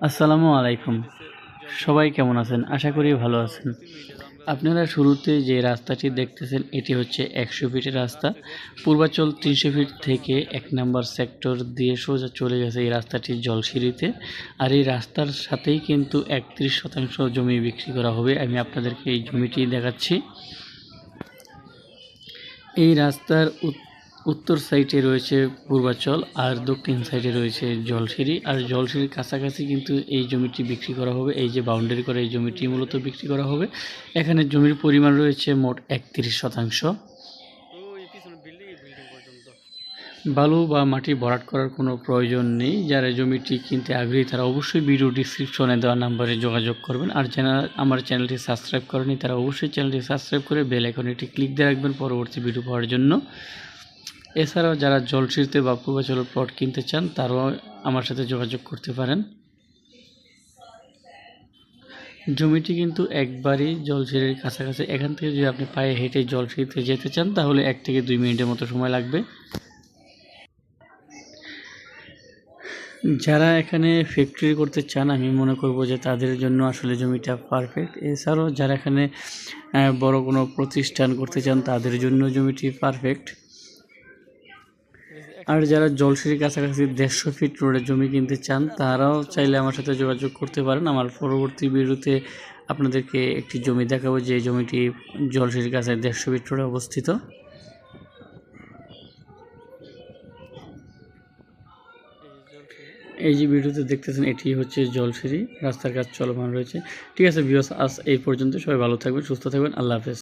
আসসালামু আলাইকুম। সবাই কেমন আছেন? আশা করি ভালো আছেন। আপনারা শুরুতে যে রাস্তাটি দেখতেছেন, এটি হচ্ছে একশো ফিটের রাস্তা। পূর্বাচল তিনশো ফিট থেকে এক নম্বর সেক্টর দিয়ে সোজা চলে গেছে এই রাস্তাটি জলসিঁড়িতে। আর এই রাস্তার সাথেই কিন্তু একত্রিশ শতাংশ জমি বিক্রি করা হবে। আমি আপনাদেরকে এই জমিটি দেখাচ্ছি। এই রাস্তার উত্তর সাইডে রয়েছে পূর্বাচল আর দক্ষিণ সাইডে রয়েছে জলসিঁড়ি। আর জলসিঁড়ির কাছাকাছি কিন্তু এই জমিটি বিক্রি করা হবে, এই যে বাউন্ডারি করা এই জমিটি মূলত বিক্রি করা হবে। এখানে জমির পরিমাণ রয়েছে মোট একত্রিশ শতাংশ। বালু বা মাটি ভরাট করার কোনো প্রয়োজন নেই। যারা জমিটি কিনতে আগ্রহী, তারা অবশ্যই ভিডিও ডিসক্রিপশনে দেওয়া নাম্বারে যোগাযোগ করবেন। আর যারা আমার চ্যানেলটি সাবস্ক্রাইব করেনি তারা অবশ্যই চ্যানেলটি সাবস্ক্রাইব করে বেল আইকনটি ক্লিক দিয়ে রাখবেন পরবর্তী ভিডিও পাওয়ার জন্য। এছাড়াও যারা জলসিঁড়িতে বা পূর্বাচলের প্লট কিনতে চান, তারাও আমার সাথে যোগাযোগ করতে পারেন। জমিটি কিন্তু একবারই জলসিঁড়ির কাছাকাছি, এখান থেকে যদি আপনি পায়ে হেঁটে জলসিঁড়িতে যেতে চান, তাহলে এক থেকে দুই মিনিটের মতো সময় লাগবে। যারা এখানে ফ্যাক্টরি করতে চান, আমি মনে করব যে তাদের জন্য আসলে জমিটা পারফেক্ট এছাড়াও যারা এখানে বড় কোনো প্রতিষ্ঠান করতে চান, তাদের জন্য জমিটি পারফেক্ট আর যারা জলসিঁড়ির কাছাকাছি দেড়শো ফিট রোডে জমি কিনতে চান, তারাও চাইলে আমার সাথে যোগাযোগ করতে পারেন। আমার পরবর্তী ভিডিওতে আপনাদেরকে একটি জমি দেখাবো, যে জমিটি জলসিঁড়ির কাছে দেড়শো ফিট রোডে অবস্থিত। এই যে ভিডিওতে দেখতেছেন, এটি হচ্ছে জলসিঁড়ি রাস্তার কাজ চলমান রয়েছে। ঠিক আছে বিয়স আজ এই পর্যন্ত। সবাই ভালো থাকবেন, সুস্থ থাকবেন। আল্লাহ হাফেজ।